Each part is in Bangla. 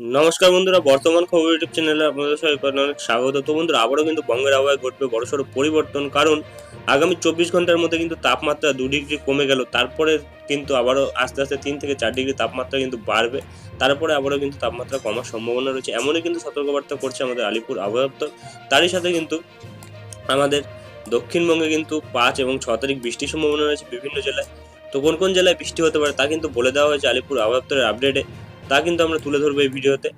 নমস্কার বন্ধুরা, বর্তমান খবর ইউটিউব চ্যানেলে আপনাদের সবাই অনেক স্বাগত। তো বন্ধুরা, আবারও কিন্তু বঙ্গের আবহাওয়ায় ঘটবে বড়সড় পরিবর্তন, কারণ আগামী চব্বিশ ঘণ্টার মধ্যে কিন্তু তাপমাত্রা দু ডিগ্রি কমে গেল। তারপরে কিন্তু আবারও আস্তে আস্তে তিন থেকে চার ডিগ্রি তাপমাত্রা কিন্তু বাড়বে। তারপরে আবারও কিন্তু তাপমাত্রা কমার সম্ভাবনা রয়েছে। এমনই কিন্তু সতর্কবার্তা করছে আমাদের আলিপুর আবহাওয়া দপ্তর। তারই সাথে কিন্তু আমাদের দক্ষিণবঙ্গে কিন্তু পাঁচ এবং ছ তারিখ বৃষ্টির সম্ভাবনা রয়েছে বিভিন্ন জেলায়। তো কোন কোন জেলায় বৃষ্টি হতে পারে তা কিন্তু বলে দেওয়া হয়েছে আলিপুর আবহাওয়া দপ্তরের আপডেটে তা কিন্তু আমরা তুলে ধরবো এই ভিডিওতে।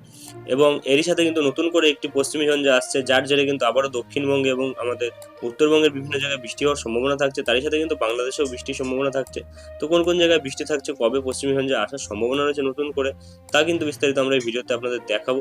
এবং এরই সাথে কিন্তু নতুন করে একটি পশ্চিমী ঝঞ্ঝা আসছে, যার জেরে কিন্তু আবারও দক্ষিণবঙ্গে এবং আমাদের উত্তরবঙ্গের বিভিন্ন জায়গায় বৃষ্টি হওয়ার সম্ভাবনা থাকছে। তারই সাথে কিন্তু বাংলাদেশেও বৃষ্টির সম্ভাবনা থাকছে। তো কোন কোন জায়গায় বৃষ্টি থাকছে, কবে পশ্চিমী ঝঞ্ঝা আসার সম্ভাবনা রয়েছে নতুন করে, তা কিন্তু বিস্তারিত আমরা এই ভিডিওতে আপনাদের দেখাবো।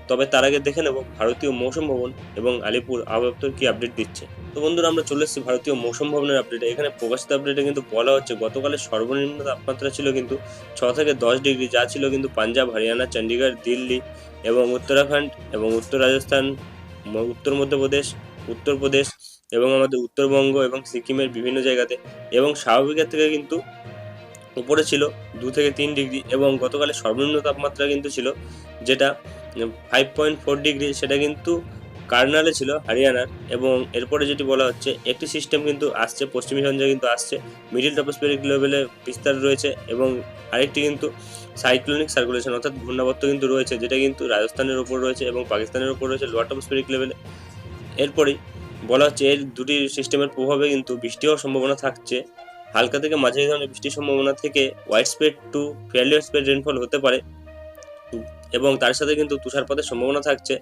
তবে তার আগে দেখে নেব ভারতীয় মৌসুম ভবন এবং আলিপুর আবহাওয়া কি আপডেট দিচ্ছে। তো বন্ধুরা, আমরা চলে এসেছি ভারতীয় মৌসুম ভবনের আপডেটে এখানে প্রকাশিত আপডেটে কিন্তু বলা হচ্ছে, গতকালের সর্বনিম্ন তাপমাত্রা ছিল কিন্তু ছ থেকে দশ ডিগ্রি, যা ছিল কিন্তু পাঞ্জাব, হরিয়ানা চণ্ডীগড় দিল্লি এবং উত্তরাখণ্ড এবং উত্তর রাজস্থান উত্তর মধ্যপ্রদেশ উত্তরপ্রদেশ এবং আমাদের উত্তরবঙ্গ এবং সিকিমের বিভিন্ন জায়গাতে এবং স্বাভাবিকের থেকে কিন্তু উপরে ছিল দু থেকে তিন ডিগ্রি এবং গতকালের সর্বনিম্ন তাপমাত্রা কিন্তু ছিল যেটা ফাইভ পয়েন্ট ফোর ডিগ্রি সেটা কিন্তু কার্নালে ছিল, হরিয়ানার। এবং এরপরে যেটি বলা হচ্ছে, একটি সিস্টেম কিন্তু আসছে, পশ্চিমী ঝঞ্ঝা কিন্তু আসছে মিডিল টপোস্ফেরিক লেভেলে বিস্তার রয়েছে, এবং আরেকটি কিন্তু সাইক্লোনিক সার্কুলেশন অর্থাৎ ঘূর্ণাবর্ত কিন্তু রয়েছে, যেটা কিন্তু রাজস্থানের ওপর রয়েছে এবং পাকিস্তানের ওপর রয়েছে লোয়ার টপোস্ফেরিক লেভেলে এরপরেই বলা হচ্ছে, এর দুটি সিস্টেমের প্রভাবে কিন্তু বৃষ্টি হওয়ার সম্ভাবনা থাকছে। হালকা থেকে মাঝারি ধরনের বৃষ্টির সম্ভাবনা থেকে wide spread to fairly spread rainfall হতে পারে। এবং তার সাথে কিন্তু তুষারপাতের সম্ভাবনা থাকছে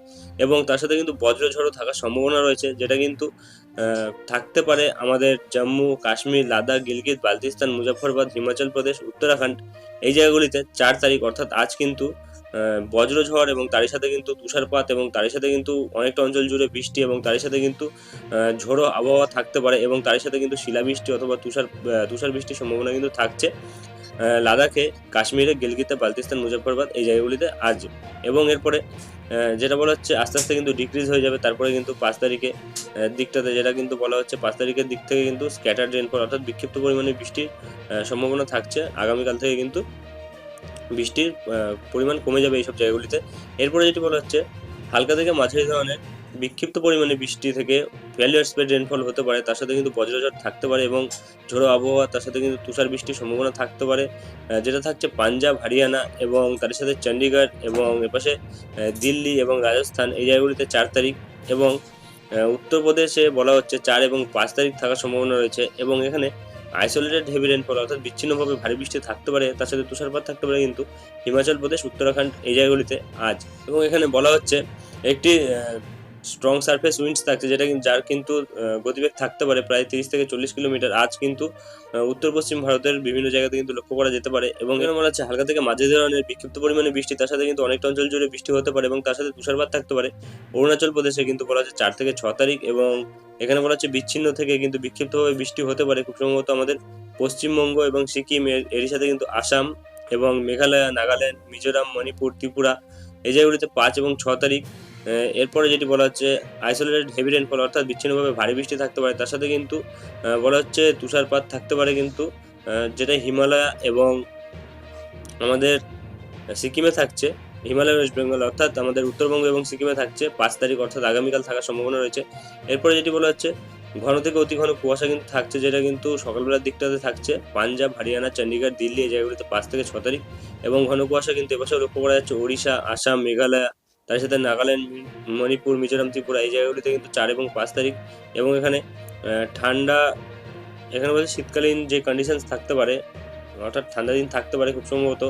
এবং তার সাথে কিন্তু বজ্রঝড়ও থাকার সম্ভাবনা রয়েছে, যেটা কিন্তু থাকতে পারে আমাদের জম্মু, কাশ্মীর, লাদাখ, গিলগিত, বালতিস্তান মুজাফরবাদ হিমাচল প্রদেশ, উত্তরাখণ্ড, এই জায়গাগুলিতে চার তারিখ, অর্থাৎ আজ কিন্তু বজ্রঝড় এবং তারই সাথে কিন্তু তুষারপাত এবং তারই সাথে কিন্তু অনেকটা অঞ্চল জুড়ে বৃষ্টি এবং তারই সাথে কিন্তু ঝোড়ো আবহাওয়া থাকতে পারে এবং তারই সাথে কিন্তু শিলাবৃষ্টি অথবা তুষার তুষার বৃষ্টির সম্ভাবনা কিন্তু থাকছে। লাদাখে কাশ্মীরে গিলগিতে বালতিস্তান মুজফ্ফরবাদ এই জায়গাগুলিতে আজ এবং এরপরে যেটা বলা হচ্ছে আস্তে আস্তে কিন্তু ডিক্রিজ হয়ে যাবে। তারপরে কিন্তু পাঁচ তারিখে দিকটাতে যেটা কিন্তু বলা হচ্ছে পাঁচ তারিখের দিক থেকে কিন্তু স্ক্যাটার রেনফল অর্থাৎ বিক্ষিপ্ত পরিমাণে বৃষ্টির সম্ভাবনা থাকছে। আগামীকাল থেকে কিন্তু বৃষ্টির পরিমাণ কমে যাবে এইসব জায়গাগুলিতে। এরপরে যেটি বলা হচ্ছে, হালকা থেকে মাঝারি ধরনের বিক্ষিপ্ত পরিমাণে বৃষ্টি থেকে ফেলিয়ার স্প্রেড রেনফল হতে পারে, তার সাথে কিন্তু বজ্রঝড় থাকতে পারে এবং ঝোড়ো আবহাওয়া, তার সাথে কিন্তু তুষার বৃষ্টির সম্ভাবনা থাকতে পারে। যেটা থাকছে পাঞ্জাব, হরিয়ানা এবং তার সাথে চণ্ডীগড় এবং এপাশে দিল্লি এবং রাজস্থান এই জায়গাগুলিতে চার তারিখ এবং উত্তরপ্রদেশে বলা হচ্ছে চার এবং পাঁচ তারিখ থাকার সম্ভাবনা রয়েছে এবং এখানে আইসোলেটেড হেভি রেনফল অর্থাৎ বিচ্ছিন্নভাবে ভারী বৃষ্টি থাকতে পারে, তার সাথে তুষারপাত থাকতে পারে কিন্তু হিমাচল প্রদেশ, উত্তরাখণ্ড এই জায়গাগুলিতে আজ। এবং এখানে বলা হচ্ছে একটি স্ট্রং সারফেস উইন্ডস থাকছে, যেটা যার কিন্তু গতিবেগ থাকতে পারে প্রায় তিরিশ থেকে চল্লিশ কিলোমিটার। আজ কিন্তু উত্তর পশ্চিম ভারতের বিভিন্ন জায়গাতে কিন্তু লক্ষ্য করা যেতে পারে এবং এর মনে হচ্ছে হালকা থেকে মাঝে ধরনের বিক্ষিপ্ত পরিমাণে বৃষ্টি, তার সাথে কিন্তু অনেকটা অঞ্চল জুড়ে বৃষ্টি হতে পারে এবং তার সাথে তুষারপাত থাকতে পারে। অরুণাচল প্রদেশে কিন্তু বলা হচ্ছে চার থেকে ছ তারিখ এবং এখানে বলা হচ্ছে বিচ্ছিন্ন থেকে কিন্তু বিক্ষিপ্তভাবে বৃষ্টি হতে পারে খুব সম্ভবত আমাদের পশ্চিমবঙ্গ এবং সিকিম, এর সাথে কিন্তু আসাম এবং মেঘালয়, নাগাল্যান্ড, মিজোরাম, মণিপুর, ত্রিপুরা, এই জায়গাগুলিতে পাঁচ এবং ছ তারিখ এরপরে যেটি বলা হচ্ছে আইসোলেটেড হেভি রেনফল অর্থাৎ বিচ্ছিন্নভাবে ভারী বৃষ্টি থাকতে পারে। তার সাথে কিন্তু বলা হচ্ছে তুষারপাত থাকতে পারে কিন্তু যেটা হিমালয় এবং আমাদের সিকিমে থাকছে, হিমালয় ওয়েস্ট বেঙ্গল, অর্থাৎ আমাদের উত্তরবঙ্গ এবং সিকিমে থাকছে পাঁচ তারিখ, অর্থাৎ আগামীকাল থাকার সম্ভাবনা রয়েছে। এরপরে যেটি বলা হচ্ছে, ঘন থেকে অতি ঘন কুয়াশা কিন্তু থাকছে, যেটা কিন্তু সকালবেলার দিকটাতে থাকছে। পাঞ্জাব, হরিয়ানা চণ্ডীগড় দিল্লি এই জায়গাগুলিতে পাঁচ থেকে ছ তারিখ এবং ঘন কুয়াশা কিন্তু এবছর লক্ষ্য করা যাচ্ছে, ওড়িশা, আসাম, মেঘালয় তার সাথে নাগাল্যান্ড, মণিপুর, মিজোরাম, ত্রিপুরা এই জায়গাগুলিতে কিন্তু চার এবং পাঁচ তারিখ এবং এখানে ঠান্ডা, এখানে বলতে শীতকালীন যে কন্ডিশনস থাকতে পারে, অর্থাৎ ঠান্ডা দিন থাকতে পারে খুব সম্ভবত,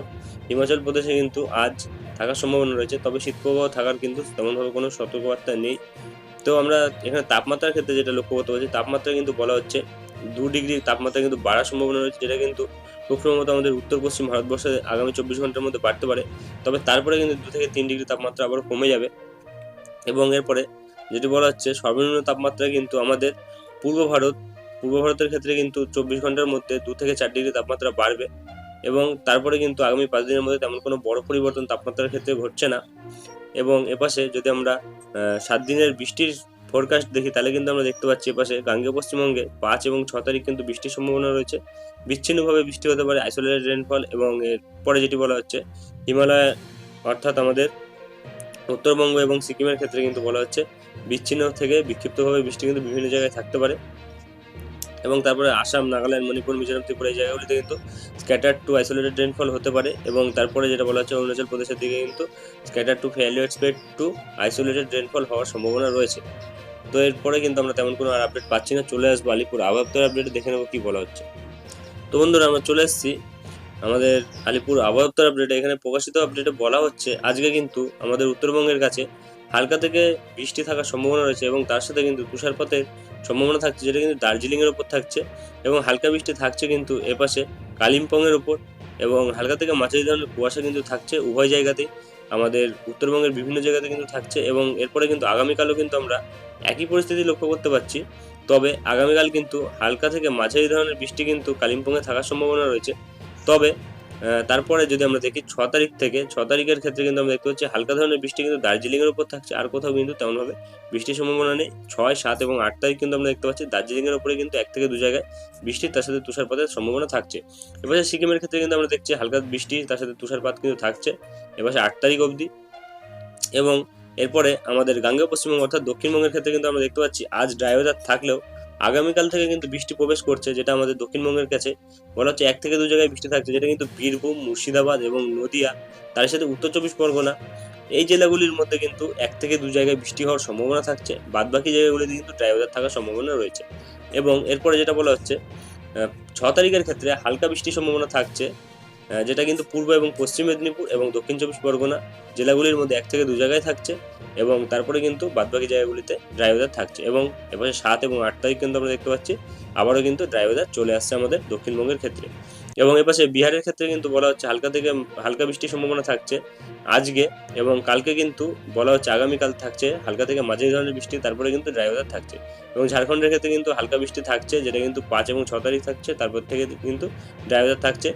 হিমাচল প্রদেশে কিন্তু আজ থাকার সম্ভাবনা রয়েছে, তবে শীতপ্রবাহ থাকার কিন্তু তেমনভাবে কোনো সতর্কবার্তা নেই। তো আমরা এখানে তাপমাত্রার ক্ষেত্রে যেটা লক্ষ্য করতে পারছি, তাপমাত্রা কিন্তু বলা হচ্ছে দু ডিগ্রি তাপমাত্রা কিন্তু বাড়ার সম্ভাবনা রয়েছে, যেটা কিন্তু সম্ভবত আমাদের উত্তর পশ্চিম ভারতবর্ষে আগামী চব্বিশ ঘণ্টার মধ্যে বাড়তে পারে। তবে তারপরে কিন্তু দু থেকে তিন ডিগ্রি তাপমাত্রা আবার কমে যাবে। এবং এরপরে যেটি বলা হচ্ছে, সর্বনিম্ন তাপমাত্রা কিন্তু আমাদের পূর্ব ভারত, পূর্ব ভারতের ক্ষেত্রে কিন্তু চব্বিশ ঘণ্টার মধ্যে দু থেকে চার ডিগ্রি তাপমাত্রা বাড়বে। এবং তারপরে কিন্তু আগামী পাঁচ দিনের মধ্যে তেমন কোনো বড় পরিবর্তন তাপমাত্রার ক্ষেত্রে ঘটছে না। এবং এপাশে যদি আমরা সাত দিনের বৃষ্টির ফোরকাস্ট দেখি, তাহলে কিন্তু আমরা দেখতে পাচ্ছি এপাশে গাঙ্গে পশ্চিমবঙ্গে পাঁচ এবং ছ তারিখ কিন্তু বৃষ্টির সম্ভাবনা রয়েছে। বিচ্ছিন্নভাবে বৃষ্টি হতে পারে আইসোলেটেড রেনফল এবং এর পরে যেটি বলা হচ্ছে, হিমালয় অর্থাৎ আমাদের উত্তরবঙ্গ এবং সিকিমের ক্ষেত্রে কিন্তু বলা হচ্ছে, বিচ্ছিন্ন থেকে বিক্ষিপ্তভাবে বৃষ্টি কিন্তু বিভিন্ন জায়গায় থাকতে পারে। এবং তারপরে আসাম, নাগাল্যান্ড, মণিপুর, মিজোরাম, ত্রিপুরা এই জায়গাগুলিতে কিন্তু স্ক্যাটার টু আইসোলেটেড রেনফল হতে পারে এবং তারপরে যেটা বলা হচ্ছে অরুণাচল প্রদেশের দিকে কিন্তু scatter to fairly expect to isolated rainfall হওয়ার সম্ভাবনা রয়েছে। তো এরপরে কিন্তু আমরা তেমন কোনো আর আপডেট পাচ্ছি না। চলে আসব আলিপুর। আবহাওয়া আপডেট দেখে নেব কী বলা হচ্ছে। তো বন্ধুরা, আমরা চলে এসেছি আমাদের আলিপুর আবহাওয়া আপডেটে এখানে প্রকাশিত আপডেটে বলা হচ্ছে, আজকে কিন্তু আমাদের উত্তরবঙ্গের কাছে হালকা থেকে বৃষ্টি থাকার সম্ভাবনা রয়েছে এবং তার সাথে কিন্তু তুষারপাতের সম্ভাবনা থাকছে, যেটা কিন্তু দার্জিলিংয়ের ওপর থাকছে এবং হালকা বৃষ্টি থাকছে কিন্তু এপাশে কালিম্পংয়ের ওপর এবং হালকা থেকে মাঝারি ধরনের কুয়াশা কিন্তু থাকছে উভয় জায়গাতেই। আমাদের উত্তরবঙ্গের বিভিন্ন জায়গাতে কিন্তু থাকছে এবং এরপরে কিন্তু আগামীকালও কিন্তু আমরা একই পরিস্থিতি লক্ষ্য করতে পারছি। তবে আগামীকাল কিন্তু হালকা থেকে মাঝারি ধরনের বৃষ্টি কিন্তু কালিম্পংয়ে থাকার সম্ভাবনা রয়েছে। তবে তারপরে যদি আমরা দেখি ছ তারিখ থেকে, ছ তারিখের ক্ষেত্রে কিন্তু আমরা দেখতে পাচ্ছি হালকা ধরনের বৃষ্টি কিন্তু দার্জিলিংয়ের উপর থাকছে। আর কোথাও কিন্তু তেমনভাবে বৃষ্টির সম্ভাবনা নেই। ছয়, সাত এবং আট তারিখ কিন্তু আমরা দেখতে পাচ্ছি দার্জিলিংয়ের উপরে কিন্তু এক থেকে দু জায়গায় বৃষ্টি, তার সাথে তুষারপাতের সম্ভাবনা থাকছে। এবারে সিকিমের ক্ষেত্রে কিন্তু আমরা দেখছি হালকা বৃষ্টি, তার সাথে তুষারপাত কিন্তু থাকছে। এবার আট তারিখ অবধি। এবং এরপরে আমাদের গাঙ্গেয় পশ্চিমবঙ্গ অর্থাৎ দক্ষিণবঙ্গের ক্ষেত্রে কিন্তু আমরা দেখতে পাচ্ছি আজ ড্রাই ওয়েদার থাকলেও আগামীকাল থেকে কিন্তু বৃষ্টি প্রবেশ করছে, যেটা আমাদের দক্ষিণবঙ্গের কাছে বলা হচ্ছে এক থেকে দু জায়গায় বৃষ্টি থাকছে, যেটা কিন্তু বীরভূম, মুর্শিদাবাদ এবং নদিয়া, তার সাথে উত্তর চব্বিশ পরগনা। এই জেলাগুলির মধ্যে কিন্তু এক থেকে দু জায়গায় বৃষ্টি হওয়ার সম্ভাবনা থাকছে, বাদবাকি জায়গাগুলিতে কিন্তু ড্রাইভার থাকার সম্ভাবনা রয়েছে। এবং এরপরে যেটা বলা হচ্ছে ছ তারিখের ক্ষেত্রে হালকা বৃষ্টির সম্ভাবনা থাকছে যেটা কিন্তু পূর্ব এবং পশ্চিম মেদিনীপুর এবং দক্ষিণ চব্বিশ পরগনা জেলাগুলির মধ্যে এক থেকে দু জায়গায় থাকছে এবং তারপরে কিন্তু বাদবাকি জায়গাগুলিতে ড্রাই ওয়েদার থাকছে এবং এবারে সাত এবং আট তারিখ কিন্তু আমরা দেখতে পাচ্ছি, আবারও কিন্তু ড্রাই ওয়েদার চলে আসছে আমাদের দক্ষিণবঙ্গের ক্ষেত্রে। এবং এপাশে বিহারের ক্ষেত্রে কিন্তু বলা হচ্ছে হালকা থেকে হালকা বৃষ্টির সম্ভাবনা থাকছে আজকে এবং কালকে কিন্তু বলা হচ্ছে আগামীকাল থাকছে হালকা থেকে মাঝারি ধরনের বৃষ্টি, তারপরে কিন্তু ড্রাই ওয়েদার থাকছে। এবং ঝাড়খণ্ডের ক্ষেত্রে কিন্তু হালকা বৃষ্টি থাকছে, যেটা কিন্তু পাঁচ এবং ছ তারিখ থাকছে, তারপর থেকে কিন্তু ড্রাই ওয়েদার থাকছে।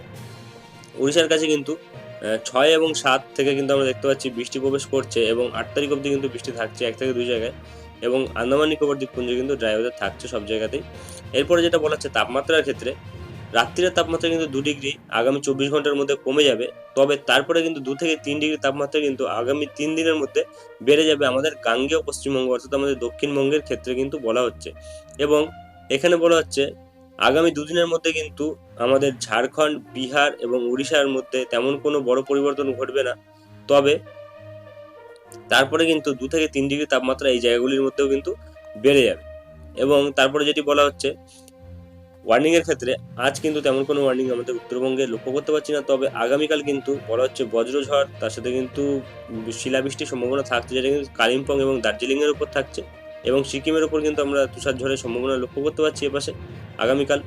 উড়িষ্যার কাছে কিন্তু ছয় এবং সাত থেকে কিন্তু আমরা দেখতে পাচ্ছি বৃষ্টি প্রবেশ করছে এবং আট তারিখ অবধি কিন্তু বৃষ্টি থাকছে এক থেকে দুই জায়গায় এবং আন্দামান নিকোবর দ্বীপপুঞ্জে কিন্তু ড্রাই ওয়েদার থাকছে সব জায়গাতেই। এরপরে যেটা বলা হচ্ছে তাপমাত্রার ক্ষেত্রে, রাত্রির তাপমাত্রা কিন্তু দু ডিগ্রি, আগামী চব্বিশ ঘণ্টার মধ্যে কমে যাবে, তবে তারপরে কিন্তু দু থেকে তিন ডিগ্রি তাপমাত্রা কিন্তু আগামী তিন দিনের মধ্যে বেড়ে যাবে আমাদের গাঙ্গেয় পশ্চিমবঙ্গ অর্থাৎ আমাদের দক্ষিণবঙ্গের ক্ষেত্রে কিন্তু বলা হচ্ছে। এবং এখানে বলা হচ্ছে আগামী দুদিনের মধ্যে কিন্তু আমাদের ঝাড়খণ্ড, বিহার এবং উড়িষ্যার মধ্যে তেমন কোনো বড় পরিবর্তন ঘটবে না। তবে তারপরে কিন্তু দু থেকে তিন ডিগ্রি তাপমাত্রা এই জায়গাগুলির মধ্যেও কিন্তু বেড়ে যাবে। এবং তারপরে যেটি বলা হচ্ছে ওয়ার্নিং এর ক্ষেত্রে আজ কিন্তু তেমন কোনো ওয়ার্নিং আমাদের উত্তরবঙ্গে লক্ষ্য করতে পারছি না। তবে আগামীকাল কিন্তু বলা হচ্ছে বজ্রঝড়, তার সাথে কিন্তু শিলাবৃষ্টির সম্ভাবনা থাকছে, যেটা কিন্তু কালিম্পং এবং দার্জিলিং এর উপর থাকছে। এবং সিকিমের উপর কিন্তু আমরা তুষার ঝড়ের সম্ভাবনা লক্ষ্য করতে পারছি এপাশে আগামীকাল।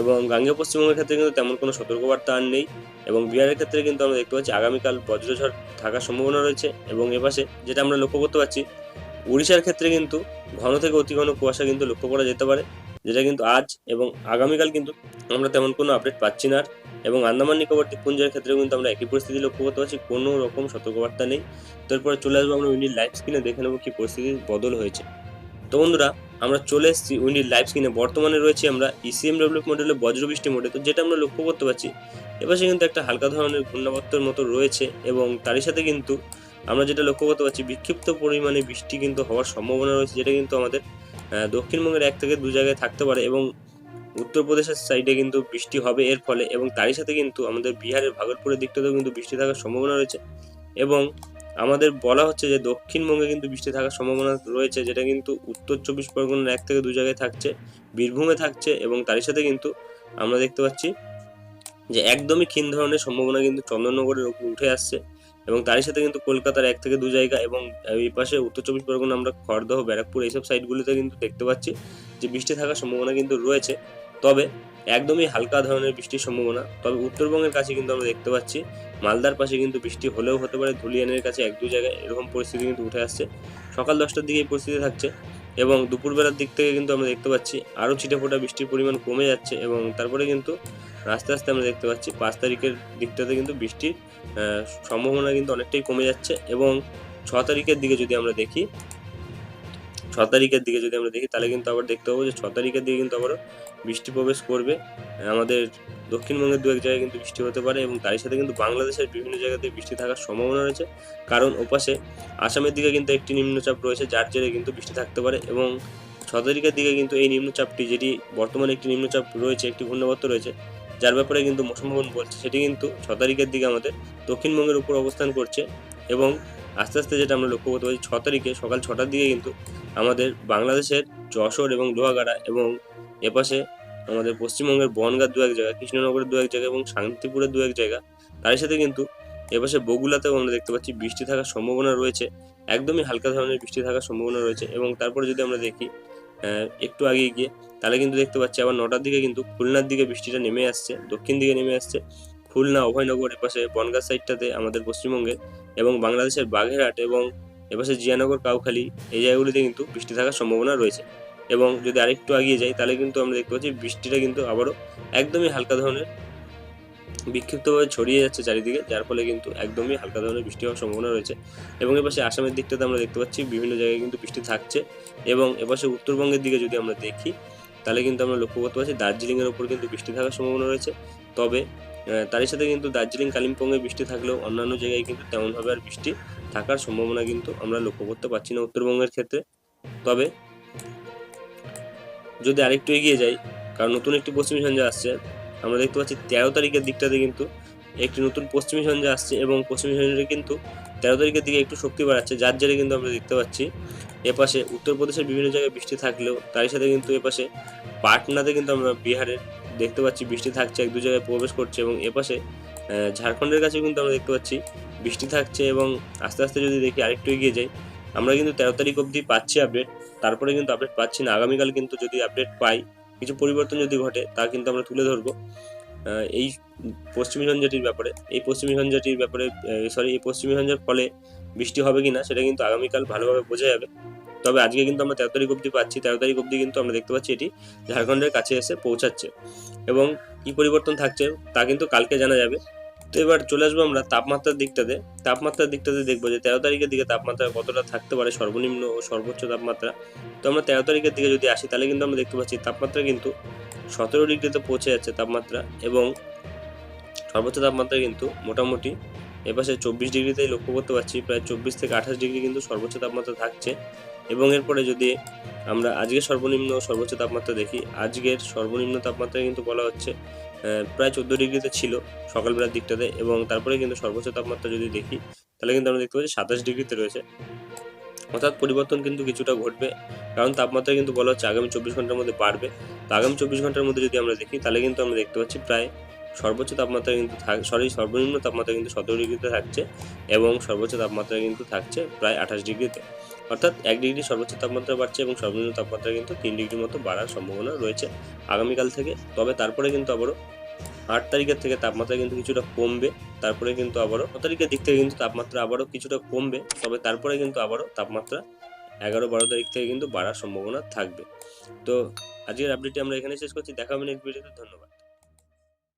এবং গাঙ্গেয় পশ্চিমবঙ্গের ক্ষেত্রে কিন্তু তেমন কোনো সতর্কবার্তা আর নেই এবং বিহারের ক্ষেত্রে কিন্তু আমরা দেখতে পাচ্ছি আগামীকাল বজ্রঝড় থাকার সম্ভাবনা রয়েছে এবং এপাশে যেটা আমরা লক্ষ্য করতে পারছি, উড়িষ্যার ক্ষেত্রে কিন্তু ঘন থেকে অতি ঘন কুয়াশা কিন্তু লক্ষ্য করা যেতে পারে, যেটা কিন্তু আজ এবং আগামীকাল কিন্তু আমরা তেমন কোনো আপডেট পাচ্ছি না। এবং আন্দামান নিকোবর দ্বীপপুঞ্জের ক্ষেত্রেও কিন্তু আমরা একই পরিস্থিতি লক্ষ্য করতে পারছি, কোনো রকম সতর্কবার্তা নেই। তারপরে চলে আসব আমরা উইন্ডির লাইভ স্ক্রিনে দেখে নেব কি পরিস্থিতির বদল হয়েছে। তো বন্ধুরা, আমরা চলে এসেছি উইন্ডির লাইভ স্ক্রিনে বর্তমানে রয়েছে আমরা ইসিএম ডেভেলপ মডেলে বজ্রবৃষ্টি মোডে তো যেটা আমরা লক্ষ্য করতে পারছি, এপাশে কিন্তু একটা হালকা ধরনের ঘূর্ণাবর্তের মতো রয়েছে এবং তারই সাথে কিন্তু আমরা যেটা লক্ষ্য করতে পারছি, বিক্ষিপ্ত পরিমাণে বৃষ্টি কিন্তু হওয়ার সম্ভাবনা রয়েছে, যেটা কিন্তু আমাদের দক্ষিণবঙ্গের এক থেকে দু জায়গায় থাকতে পারে এবং উত্তরপ্রদেশের সাইডে কিন্তু বৃষ্টি হবে এর ফলে এবং তারই সাথে কিন্তু আমাদের বিহারের ভাগলপুরের দিকটাতেও কিন্তু বৃষ্টি থাকার সম্ভাবনা রয়েছে এবং আমাদের বলা হচ্ছে যে দক্ষিণবঙ্গে কিন্তু বৃষ্টি থাকার সম্ভাবনা রয়েছে, যেটা কিন্তু উত্তর চব্বিশ পরগনার এক থেকে দু জায়গায় থাকছে, বীরভূমে থাকছে এবং তারই সাথে কিন্তু আমরা দেখতে পাচ্ছি যে একদমই ক্ষীণ ধরনের সম্ভাবনা কিন্তু চন্দননগরের উপর উঠে আসছে এবং তারই সাথে কিন্তু কলকাতার এক থেকে দু জায়গা এবং এই পাশে উত্তর চব্বিশ পরগনা আমরা খড়দহ, ব্যারাকপুর এইসব সাইডগুলিতে কিন্তু দেখতে পাচ্ছি যে বৃষ্টি থাকার সম্ভাবনা কিন্তু রয়েছে। তবে একদমই হালকা ধরনের বৃষ্টির সম্ভাবনা। তবে উত্তরবঙ্গের কাছে কিন্তু আমরা দেখতে পাচ্ছি, মালদার পাশে কিন্তু বৃষ্টি হলেও হতে পারে, ধুলিয়ানের কাছে এক দু জায়গায় এরকম পরিস্থিতি কিন্তু উঠে আসছে। সকাল দশটার দিকে এই পরিস্থিতি থাকছে এবং দুপুরবেলার দিক থেকে কিন্তু আমরা দেখতে পাচ্ছি আরও ছিটেফোঁটা বৃষ্টির পরিমাণ কমে যাচ্ছে এবং তারপরে কিন্তু আস্তে আস্তে আমরা দেখতে পাচ্ছি পাঁচ তারিখের দিকটাতে কিন্তু বৃষ্টির সম্ভাবনা কিন্তু অনেকটাই কমে যাচ্ছে এবং ছ তারিখের দিকে যদি আমরা দেখি, ছ তারিখের দিকে যদি আমরা দেখি তাহলে কিন্তু আবার দেখতে পাবো যে ছ তারিখের দিকে কিন্তু আবারও বৃষ্টি প্রবেশ করবে। আমাদের দক্ষিণবঙ্গের দু এক জায়গায় কিন্তু বৃষ্টি হতে পারে এবং তারই সাথে কিন্তু বাংলাদেশের বিভিন্ন জায়গাতে বৃষ্টি থাকার সম্ভাবনা রয়েছে। কারণ ওপাশে আসামের দিকে কিন্তু একটি নিম্নচাপ রয়েছে, যার জেরে কিন্তু বৃষ্টি থাকতে পারে এবং ছ তারিখের দিকে কিন্তু এই নিম্নচাপটি, যেটি বর্তমানে একটি নিম্নচাপ রয়েছে, একটি ঘূর্ণাবর্ত রয়েছে, যার ব্যাপারে কিন্তু মৌসুম ভবন বলছে। সেটি কিন্তু ছ তারিখের দিকে আমাদের দক্ষিণবঙ্গের উপর অবস্থান করছে এবং আস্তে আস্তে যেটা আমরা লক্ষ্য করতে পারি ছ তারিখে সকাল ছটার দিকে কিন্তু আমাদের বাংলাদেশের যশোর এবং লোহাগাড়া এবং এপাশে আমাদের পশ্চিমবঙ্গের বনগাঁ দু এক জায়গা, কৃষ্ণনগরের দু এক জায়গা এবং শান্তিপুরের দু এক জায়গা। তার সাথে কিন্তু এপাশে বগুলাতেও আমরা দেখতে পাচ্ছি বৃষ্টি থাকার সম্ভাবনা রয়েছে। একদমই হালকা ধরনের বৃষ্টি থাকার সম্ভাবনা রয়েছে এবং তারপরে যদি আমরা দেখি একটু আগে গিয়ে, তাহলে কিন্তু দেখতে পাচ্ছি আবার নটার দিকে কিন্তু খুলনার দিকে বৃষ্টিটা নেমে আসছে, দক্ষিণ দিকে নেমে আসছে। খুলনা, অভয়নগর এপাশে বনগাঁ সাইডটাতে আমাদের পশ্চিমবঙ্গে এবং বাংলাদেশের বাঘেরহাট এবং এপাশে জিয়ানগর, কাউখালী এই জায়গাগুলিতে কিন্তু বৃষ্টি থাকার সম্ভাবনা রয়েছে। এবং যদি আরেকটু এগিয়ে যাই, তাহলে কিন্তু আমরা দেখতে পাচ্ছি বৃষ্টিটা কিন্তু আবারও একদমই হালকা ধরনের বিক্ষিপ্তভাবে ছড়িয়ে যাচ্ছে চারিদিকে, যার ফলে কিন্তু একদমই হালকা ধরনের বৃষ্টি হওয়ার সম্ভাবনা রয়েছে। এবং এপাশে আসামের দিকটাতে আমরা দেখতে পাচ্ছি বিভিন্ন জায়গায় কিন্তু বৃষ্টি থাকছে এবং এপাশে উত্তরবঙ্গের দিকে যদি আমরা দেখি, তাহলে কিন্তু আমরা লক্ষ্য করতে পারছি দার্জিলিংয়ের ওপর কিন্তু বৃষ্টি থাকার সম্ভাবনা রয়েছে। তবে তারই সাথে কিন্তু দার্জিলিং, কালিম্পংয়ে বৃষ্টি থাকলেও অন্যান্য জায়গায় কিন্তু তেমনভাবে আর বৃষ্টি থাকার সম্ভাবনা কিন্তু আমরা লক্ষ্য করতে পারছি না উত্তরবঙ্গের ক্ষেত্রে। তবে যদি আরেকটু এগিয়ে যাই, কারণ নতুন একটি পশ্চিমী সঞ্জা আসছে, আমরা দেখতে পাচ্ছি তেরো তারিখের দিকটাতে কিন্তু একটি নতুন পশ্চিমী সঞ্জা আসছে এবং পশ্চিমী সঞ্জাটা কিন্তু তেরো তারিখের দিকে একটু শক্তি বাড়াচ্ছে, যার জেরে কিন্তু আমরা দেখতে পাচ্ছি এপাশে উত্তরপ্রদেশের বিভিন্ন জায়গায় বৃষ্টি থাকলেও, তারই সাথে কিন্তু এপাশে পাটনাতে কিন্তু আমরা বিহারের দেখতে পাচ্ছি বৃষ্টি থাকছে, এক দু জায়গায় প্রবেশ করছে এবং এপাশে ঝাড়খণ্ডের কাছেও কিন্তু আমরা দেখতে পাচ্ছি বৃষ্টি থাকছে এবং আস্তে আস্তে যদি দেখি আরেকটু এগিয়ে যাই, আমরা কিন্তু তেরো তারিখ অবধি পাচ্ছি আপডেট তারপরে কিন্তু আপডেট পাচ্ছি না। আগামীকাল কিন্তু যদি আপডেট পাই, কিছু পরিবর্তন যদি ঘটে, তা কিন্তু আমরা তুলে ধরবো। এই পশ্চিমী ঝঞ্ঝাটির ব্যাপারে, এই পশ্চিমী ঝঞ্ঝাটির ব্যাপারে সরি এই পশ্চিমী ঝঞ্ঝার ফলে বৃষ্টি হবে কি না সেটা কিন্তু আগামীকাল ভালোভাবে বোঝা যাবে। তবে আজকে কিন্তু আমরা তেরো তারিখ অবধি পাচ্ছি, তেরো তারিখ অবধি কিন্তু আমরা দেখতে পাচ্ছি এটি ঝাড়খণ্ডের কাছে এসে পৌঁছাচ্ছে। এবং কি পরিবর্তন থাকছে, তা কিন্তু কালকে জানা যাবে। তো এবার চলে আসব আমরা তাপমাত্রার দিকটাতে তাপমাত্রার দিকটাতে দেখব যে তেরো তারিখের দিকে তাপমাত্রা কতটা থাকতে পারে, সর্বনিম্ন ও সর্বোচ্চ তাপমাত্রা। তো আমরা তেরো তারিখের দিকে যদি আসি, তাহলে কিন্তু আমরা দেখতে পাচ্ছি তাপমাত্রা কিন্তু সতেরো ডিগ্রিতে পৌঁছে যাচ্ছে তাপমাত্রা এবং সর্বোচ্চ তাপমাত্রা কিন্তু মোটামুটি এপাশে চব্বিশ ডিগ্রিতেই লক্ষ্য করতে পারছি। প্রায় চব্বিশ থেকে আঠাশ ডিগ্রি কিন্তু সর্বোচ্চ তাপমাত্রা থাকছে এবং এরপরে যদি আমরা আজকের সর্বনিম্ন সর্বোচ্চ তাপমাত্রা দেখি, আজকের সর্বনিম্ন তাপমাত্রা কিন্তু বলা হচ্ছে প্রায় চোদ্দ ডিগ্রিতে ছিল সকালবেলার দিকটাতে এবং তারপরে কিন্তু সর্বোচ্চ তাপমাত্রা যদি দেখি, তাহলে কিন্তু আমরা দেখতে পাচ্ছি সাতাশ ডিগ্রিতে রয়েছে। অর্থাৎ পরিবর্তন কিন্তু কিছুটা ঘটবে, কারণ তাপমাত্রা কিন্তু বলা হচ্ছে আগামী চব্বিশ ঘণ্টার মধ্যে বাড়বে। তো আগামী চব্বিশ ঘণ্টার মধ্যে যদি আমরা দেখি, তাহলে কিন্তু আমরা দেখতে পাচ্ছি প্রায় সর্বোচ্চ তাপমাত্রা কিন্তু সরি, সর্বনিম্ন তাপমাত্রা কিন্তু সতেরো ডিগ্রিতে থাকছে এবং সর্বোচ্চ তাপমাত্রা কিন্তু থাকছে প্রায় আঠাশ ডিগ্রিতে। অর্থাৎ এক ডিগ্রি সর্বোচ্চ তাপমাত্রা বাড়ছে এবং সর্বনিম্ন তাপমাত্রা কিন্তু তিন ডিগ্রির মতো বাড়ার সম্ভাবনা রয়েছে আগামীকাল থেকে। তবে তারপরে কিন্তু আবারও আট তারিখের থেকে তাপমাত্রা কিন্তু কিছুটা কমবে। তারপরে কিন্তু আবারও ন তারিখের দিক থেকে কিন্তু তাপমাত্রা আবারও কিছুটা কমবে। তবে তারপরে কিন্তু আবারও তাপমাত্রা এগারো বারো তারিখ থেকে কিন্তু বাড়ার সম্ভাবনা থাকবে। তো আজকের আপডেটটি আমরা এখানে শেষ করছি। দেখা হবে নেক্সট ভিডিওতে ধন্যবাদ।